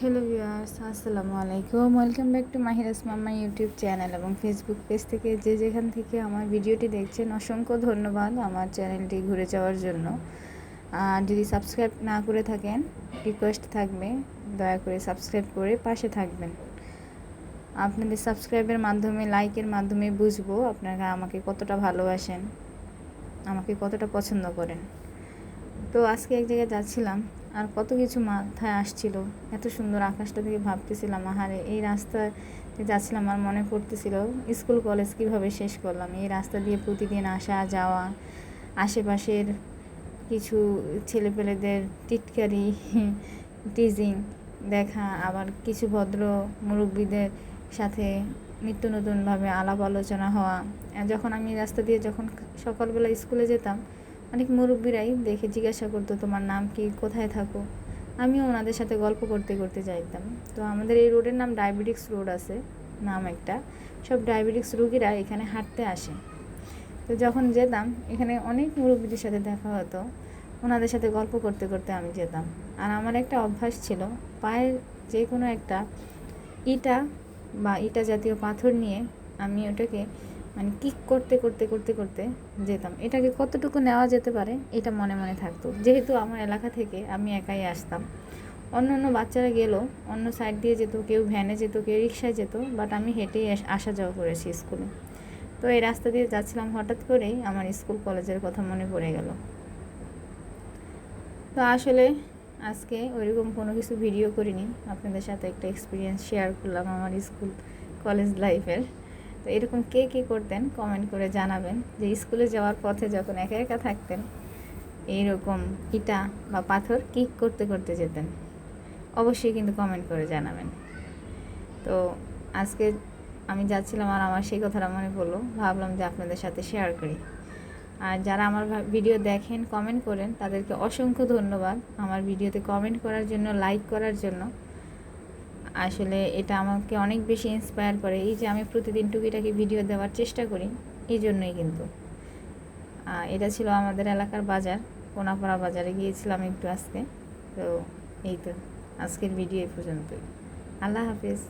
Hello viewers আসসালামু আলাইকুম welcome back to Mahira's mamma YouTube channel এবং ফেসবুক পেজ থেকে যে যেখান থেকে আমার ভিডিওটি দেখছেন, অসংখ্য ধন্যবাদ আমার চ্যানেলটি ঘুরে যাওয়ার জন্য। আর যদি সাবস্ক্রাইব না করে থাকেন রিকোয়েস্ট থাকবে, দয়া করে সাবস্ক্রাইব করে পাশে থাকবেন। আপনাদের সাবস্ক্রাইবের মাধ্যমে লাইকের মাধ্যমে বুঝব আপনারা আমাকে কতটা ভালোবাসেন, আমাকে কতটা পছন্দ করেন। তো আজকে এক জায়গায় যাচ্ছিলাম আর কত কিছু মাথায় আসছিল। এত সুন্দর আকাশটা থেকে ভাবতেছিলাম, আহারে, এই রাস্তায় যাচ্ছিলাম আর মনে পড়তেছিল, স্কুল, কলেজ কীভাবে শেষ করলাম? এই রাস্তা দিয়ে প্রতিদিন আসা, যাওয়া, আশেপাশের কিছু ছেলেপেলেদের টিটকারি, টিজিং দেখা, আবার কিছু ভদ্র মুরব্বীদের সাথে নিত্য নতুনভাবে আলাপ আলোচনা হওয়া। যখন আমি রাস্তা দিয়ে যখন সকালবেলা স্কুলে যেতাম অনেক মুরব্বীরাই দেখে জিজ্ঞাসা করতো, তোমার নাম কি? কোথায় থাকো? আমিও ওনাদের সাথে গল্প করতে করতে যাইতাম। তো আমাদের এই রোডের নাম ডায়াবেটিক্স রোড আছে, নাম একটা। সব ডায়াবেটিক্স রুগীরা এখানে হাঁটতে আসে। তো যখন যেতাম, এখানে অনেক মুরব্বীদের সাথে দেখা হতো। ওনাদের সাথে গল্প করতে করতে আমি যেতাম। আর আমার একটা অভ্যাস ছিল, পায়ের যে কোনো একটা ইটা বা ইটা জাতীয় পাথর নিয়ে আমি ওটাকে মানে কিক করতে করতে করতে করতে যেতাম। এটাকে কতটুকু নেওয়া যেতে পারে, এটা মনে মনে থাকতো। যেহেতু আমার এলাকা থেকে আমি একাই আসতাম। অন্য অন্য বাচ্চারা গেলেও অন্য সাইড দিয়ে যেত, কেউ ভ্যানে যেত, কেউ রিক্সায় যেত বাট আমি হেঁটেই আসা যাওয়া করেছি স্কুলে তো এই রাস্তা দিয়ে যাচ্ছিলাম হঠাৎ করেই, আমার স্কুল কলেজের কথা মনে পড়ে গেল। তো আসলে আজকে ওইরকম কোনো কিছু ভিডিও করিনি। আপনাদের সাথে একটা এক্সপিরিয়েন্স শেয়ার করলাম আমার স্কুল কলেজ লাইফের তো এরকম কে কী করতেন কমেন্ট করে জানাবেন যে স্কুলে যাওয়ার পথে যখন একা একা থাকতেন এইরকম ইটা বা পাথর কিক করতে করতে যেতেন? অবশ্যই কিন্তু কমেন্ট করে জানাবেন। তো আজকে আমি যাচ্ছিলাম আর আমার সেই কথাটা মনে পড়ল, ভাবলাম যে আপনাদের সাথে শেয়ার করি। আর যারা আমার ভিডিও দেখেন কমেন্ট করেন, তাদেরকে অসংখ্য ধন্যবাদ আমার ভিডিওতে কমেন্ট করার জন্য লাইক করার জন্য। আসলে এটা আমাকে অনেক বেশি ইন্সপায়ার করে। এই যে আমি প্রতিদিন টুকিটাকি ভিডিও দেওয়ার চেষ্টা করি, এই জন্যই কিন্তু। এটা ছিল আমাদের এলাকার বাজার, কোনাপাড়া বাজারে গিয়েছিলাম একটু আজকে। তো এই তো, আজকের ভিডিও এই পর্যন্তই। আল্লাহ হাফিজ।